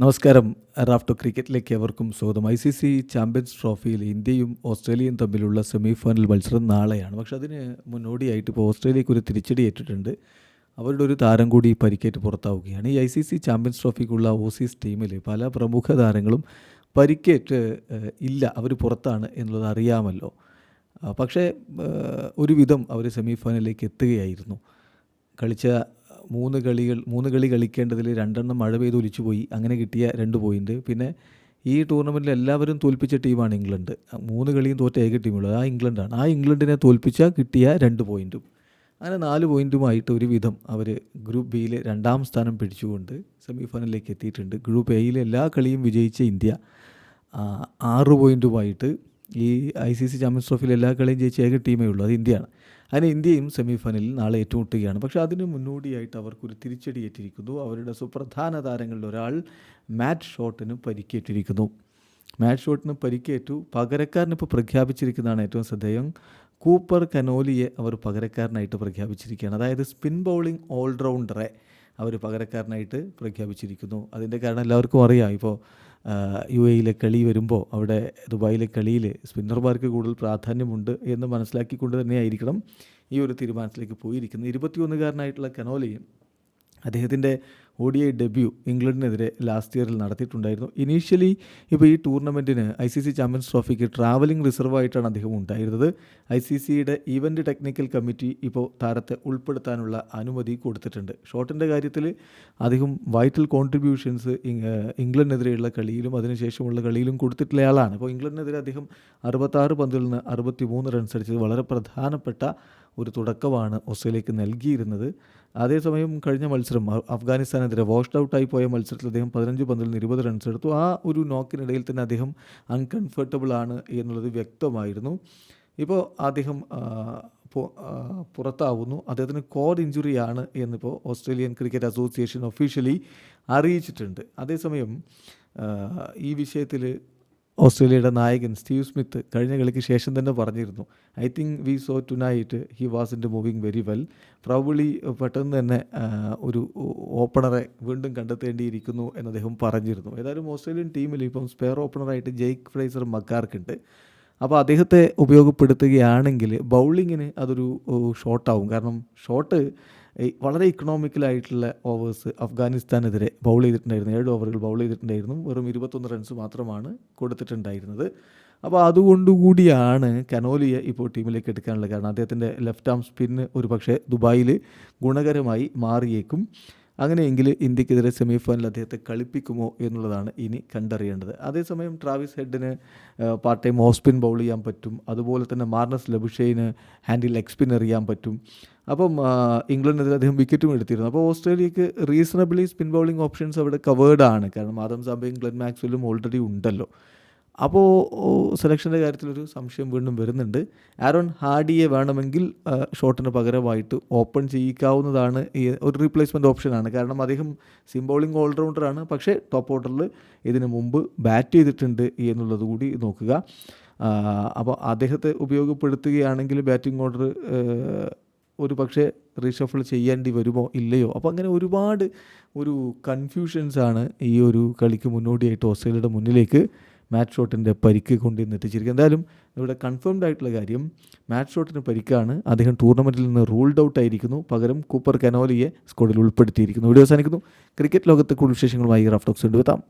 നമസ്കാരം. റാഫ്റ്റോ ക്രിക്കറ്റിലേക്ക് എവർക്കും സ്വാഗതം. I C C champions ട്രോഫിയിൽ ഇന്ത്യയും ഓസ്ട്രേലിയയും തമ്മിലുള്ള സെമി ഫൈനൽ മത്സരം നാളെയാണ്. പക്ഷേ അതിന് മുന്നോടിയായിട്ട് ഇപ്പോൾ ഓസ്ട്രേലിയക്ക് ഒരു തിരിച്ചടി ഏറ്റിട്ടുണ്ട്. അവരുടെ ഒരു താരം കൂടി പരിക്കേറ്റ് പുറത്താവുകയാണ്. ഈ ഐ സി സി ചാമ്പ്യൻസ് ട്രോഫിക്കുള്ള ഓസീസ് ടീമിൽ പല പ്രമുഖ താരങ്ങളും പരിക്കേറ്റ് ഇല്ല അവർ പുറത്താണ് എന്നുള്ളത് അറിയാമല്ലോ. പക്ഷേ ഒരുവിധം അവർ സെമി ഫൈനലിലേക്ക് എത്തുകയായിരുന്നു. കളിച്ച മൂന്ന് കളികൾ മൂന്ന് കളി കളിക്കേണ്ടതിൽ രണ്ടെണ്ണം മഴ പെയ്ത് ഒലിച്ചു പോയി അങ്ങനെ കിട്ടിയ രണ്ട് പോയിന്റ് പിന്നെ ഈ ടൂർണമെന്റിൽ എല്ലാവരും തോൽപ്പിച്ച ടീമാണ് ഇംഗ്ലണ്ട്. മൂന്ന് കളിയും തോറ്റ ഏക ടീമുള്ളത് ആ ഇംഗ്ലണ്ടാണ് ആ ഇംഗ്ലണ്ടിനെ തോൽപ്പിച്ച കിട്ടിയ രണ്ട് പോയിന്റും അങ്ങനെ നാല് പോയിന്റുമായിട്ട് ഒരുവിധം അവർ ഗ്രൂപ്പ് ബിയിൽ രണ്ടാം സ്ഥാനം പിടിച്ചുകൊണ്ട് സെമിഫൈനലിലേക്ക് എത്തിയിട്ടുണ്ട്. ഗ്രൂപ്പ് എയിലെ എല്ലാ കളിയും വിജയിച്ച ഇന്ത്യ. ആറ് പോയിന്റുമായിട്ട് ഈ ഐ സി സി ചാമ്പ്യൻസ് ട്രോഫിയിൽ എല്ലാ കളിയും ജയിച്ച ഏക ടീമേ ഉള്ളൂ. അത് ഇന്ത്യയാണ്. അതിന് ഇന്ത്യയും സെമി ഫൈനലിൽ നാളെ ഏറ്റുമുട്ടുകയാണ്. പക്ഷേ അതിന് മുന്നോടിയായിട്ട് അവർക്കൊരു തിരിച്ചടി ഏറ്റിരിക്കുന്നു. അവരുടെ സുപ്രധാന താരങ്ങളിൽ ഒരാൾ മാറ്റ് ഷോട്ടിന് പരിക്കേറ്റിരിക്കുന്നു. മാറ്റ് ഷോട്ടിന് പരിക്കേറ്റു. പകരക്കാരനിപ്പോൾ പ്രഖ്യാപിച്ചിരിക്കുന്നതാണ് ഏറ്റവും ശ്രദ്ധേയം. കൂപ്പർ കനോലിയെ അവർ പകരക്കാരനായിട്ട് പ്രഖ്യാപിച്ചിരിക്കുകയാണ്. അതായത് സ്പിൻ ബൗളിംഗ് ഓൾറൗണ്ടറെ അവർ പകരക്കാരനായിട്ട് പ്രഖ്യാപിച്ചിരിക്കുന്നു. അതിന്റെ കാരണം എല്ലാവർക്കും അറിയാം. ഇപ്പോൾ യു എയിലെ കളി വരുമ്പോൾ അവിടെ ദുബായിലെ കളിയിൽ സ്പിന്നർമാർക്ക് കൂടുതൽ പ്രാധാന്യമുണ്ട് എന്ന് മനസ്സിലാക്കിക്കൊണ്ട് തന്നെയായിരിക്കണം ഈ ഒരു തീരുമാനത്തിലേക്ക് പോയിരിക്കുന്നത്. ഇരുപത്തിയൊന്നുകാരനായിട്ടുള്ള കനോലയും അദ്ദേഹത്തിന്റെ ഒ ഡി ഐ ഡെബ്യൂ ഇംഗ്ലണ്ടിനെതിരെ ലാസ്റ്റ് ഇയറിൽ നടത്തിയിട്ടുണ്ടായിരുന്നു. ഇനീഷ്യലി ഇപ്പോൾ ഈ ടൂർണമെന്റിന് ഐ സി സി ചാമ്പ്യൻസ് ട്രോഫിക്ക് ട്രാവലിംഗ് റിസർവായിട്ടാണ് അദ്ദേഹം ഉണ്ടായിരുന്നത്. ഐ സി സിയുടെ ഇവന്റ് ടെക്നിക്കൽ കമ്മിറ്റി ഇപ്പോൾ താരത്തെ ഉൾപ്പെടുത്താനുള്ള അനുമതി കൊടുത്തിട്ടുണ്ട്. ഷോട്ടിന്റെ കാര്യത്തിൽ അദ്ദേഹം വൈറ്റൽ കോൺട്രിബ്യൂഷൻസ് ഇംഗ്ലണ്ടിനെതിരെയുള്ള കളിയിലും അതിനുശേഷമുള്ള കളിയിലും കൊടുത്തിട്ടുള്ള ആളാണ്. അപ്പോൾ ഇംഗ്ലണ്ടിനെതിരെ അദ്ദേഹം അറുപത്താറ് പന്തിൽ നിന്ന് അറുപത്തി മൂന്ന് റൺസ് അടിച്ചത്. വളരെ പ്രധാനപ്പെട്ട ഒരു തുടക്കമാണ് ഓസ്ട്രേലിയക്ക് നൽകിയിരുന്നത്. അതേസമയം കഴിഞ്ഞ മത്സരം അഫ്ഗാനിസ്ഥാനെതിരെ വാഷ്ഡ് ഔട്ടായി പോയ മത്സരത്തിൽ അദ്ദേഹം പതിനഞ്ച് പന്തിൽ നിന്ന് ഇരുപത് റൺസ് എടുത്തു. ആ ഒരു നോക്കിനിടയിൽ തന്നെ അദ്ദേഹം അൺകംഫർട്ടബിൾ ആണ് എന്നുള്ളത് വ്യക്തമായിരുന്നു. ഇപ്പോൾ അദ്ദേഹം പുറത്താവുന്നു. അദ്ദേഹത്തിന് കോഡ് ഇഞ്ചുറിയാണ് എന്നിപ്പോൾ ഓസ്ട്രേലിയൻ ക്രിക്കറ്റ് അസോസിയേഷൻ ഒഫീഷ്യലി അറിയിച്ചിട്ടുണ്ട്. അതേസമയം ഈ വിഷയത്തിൽ ഓസ്ട്രേലിയയുടെ നായകൻ സ്റ്റീവ് സ്മിത്ത് കഴിഞ്ഞ കളിക്ക് ശേഷം തന്നെ പറഞ്ഞിരുന്നു. I think we saw tonight he was in moving very well. Probably പെട്ടെന്ന് തന്നെ ഒരു ഓപ്പണറെ വീണ്ടും കണ്ടെത്തേണ്ടിയിരിക്കുന്നു എന്ന് അദ്ദേഹം പറഞ്ഞിരുന്നു. ഏതായാലും ഓസ്ട്രേലിയൻ ടീമിൽ ഇപ്പം സ്പെയർ ഓപ്പണറായിട്ട് ജെയ്ക്ക് ഫ്രൈസർ മക്കാർക്കുണ്ട് അപ്പോൾ അദ്ദേഹത്തെ ഉപയോഗപ്പെടുത്തുകയാണെങ്കിൽ ബൗളിങ്ങിന് അതൊരു ഷോട്ടാവും കാരണം ഷോട്ട് വളരെ ഇക്കണോമിക്കലായിട്ടുള്ള ഓവേഴ്സ് അഫ്ഗാനിസ്ഥാനെതിരെ ബൗൾ ചെയ്തിട്ടുണ്ടായിരുന്നു. ഏഴ് ഓവറുകൾ ബൗൾ ചെയ്തിട്ടുണ്ടായിരുന്നു. വെറും ഇരുപത്തൊന്ന് റൺസ് മാത്രമാണ് കൊടുത്തിട്ടുണ്ടായിരുന്നത്. അപ്പോൾ അതുകൊണ്ടുകൂടിയാണ് കനോലിയെ ഇപ്പോൾ ടീമിലേക്ക് എടുക്കാനുള്ള കാരണം. അദ്ദേഹത്തിന്റെ ലെഫ്റ്റ് ആം സ്പിന്ന് ഒരു പക്ഷേ ദുബായിൽ ഗുണകരമായി മാറിയേക്കും. അങ്ങനെയെങ്കിൽ ഇന്ത്യക്കെതിരെ സെമി ഫൈനൽ അദ്ദേഹത്തെ കളിപ്പിക്കുമോ എന്നുള്ളതാണ് ഇനി കണ്ടറിയേണ്ടത്. അതേസമയം Travis ഹെഡിന് part time off spin bowl ചെയ്യാൻ പറ്റും. അതുപോലെ തന്നെ മാർണസ് ലബുഷേന് ഹാൻഡിൽ ലെഗ് സ്പിൻ എറിയാൻ പറ്റും. അപ്പം ഇംഗ്ലണ്ടിനെതിരെ അദ്ദേഹം വിക്കറ്റും എടുത്തിരുന്നു. അപ്പോൾ ഓസ്ട്രേലിയക്ക് റീസണബിളി സ്പിൻ ബൗളിംഗ് ഓപ്ഷൻസ് അവിടെ കവേർഡ് ആണ്. കാരണം ആദം സാമ്പയും ഗ്ലെൻ മാക്സ്വെല്ലും ഓൾറെഡി ഉണ്ടല്ലോ. അപ്പോൾ സെലക്ഷന്റെ കാര്യത്തിലൊരു സംശയം വീണ്ടും വരുന്നുണ്ട്. ആരോൺ ഹാഡിയെ വേണമെങ്കിൽ ഷോട്ടിന് പകരമായിട്ട് ഓപ്പൺ ചെയ്യിക്കാവുന്നതാണ് ഈ ഒരു റീപ്ലേസ്മെന്റ് ഓപ്ഷനാണ്. കാരണം അദ്ദേഹം സിംബോളിംഗ് ഓൾറൗണ്ടറാണ്. പക്ഷേ ടോപ്പ് ഓർഡറിൽ ഇതിനു മുമ്പ് ബാറ്റ് ചെയ്തിട്ടുണ്ട് എന്നുള്ളത് കൂടി നോക്കുക. അപ്പോൾ അദ്ദേഹത്തെ ഉപയോഗപ്പെടുത്തുകയാണെങ്കിൽ ബാറ്റിംഗ് ഓർഡർ ഒരു പക്ഷേ റീഷഫിൾ ചെയ്യേണ്ടി വരുമോ ഇല്ലയോ? അപ്പോൾ അങ്ങനെ ഒരുപാട് ഒരു കൺഫ്യൂഷൻസാണ് ഈ ഒരു കളിക്ക് മുന്നോടിയായിട്ട് ഓസ്ട്രേലിയയുടെ മുന്നിലേക്ക് മാറ്റ് ഷോട്ടിന്റെ പരിക്ക് കൊണ്ടുവന്ന് എത്തിച്ചിരിക്കുന്നത് എന്തായാലും ഇവിടെ കൺഫേംഡ് ആയിട്ടുള്ള കാര്യം മാറ്റ് ഷോട്ടിന് പരിക്കാണ്. അദ്ദേഹം ടൂർണമെന്റിൽ നിന്ന് റൂൾഡ് ഔട്ട് ആയിരിക്കുന്നു. പകരം കൂപ്പർ കനോലിയെ സ്കോഡിൽ ഉൾപ്പെടുത്തിയിരിക്കുന്നു. വീഡിയോ അവസാനിക്കുന്നു. ക്രിക്കറ്റ് ലോകത്തെ കൂടുതൽ വിശേഷങ്ങളുമായി റാഫ്റ്റോക്സ് കൊണ്ടുവെത്താം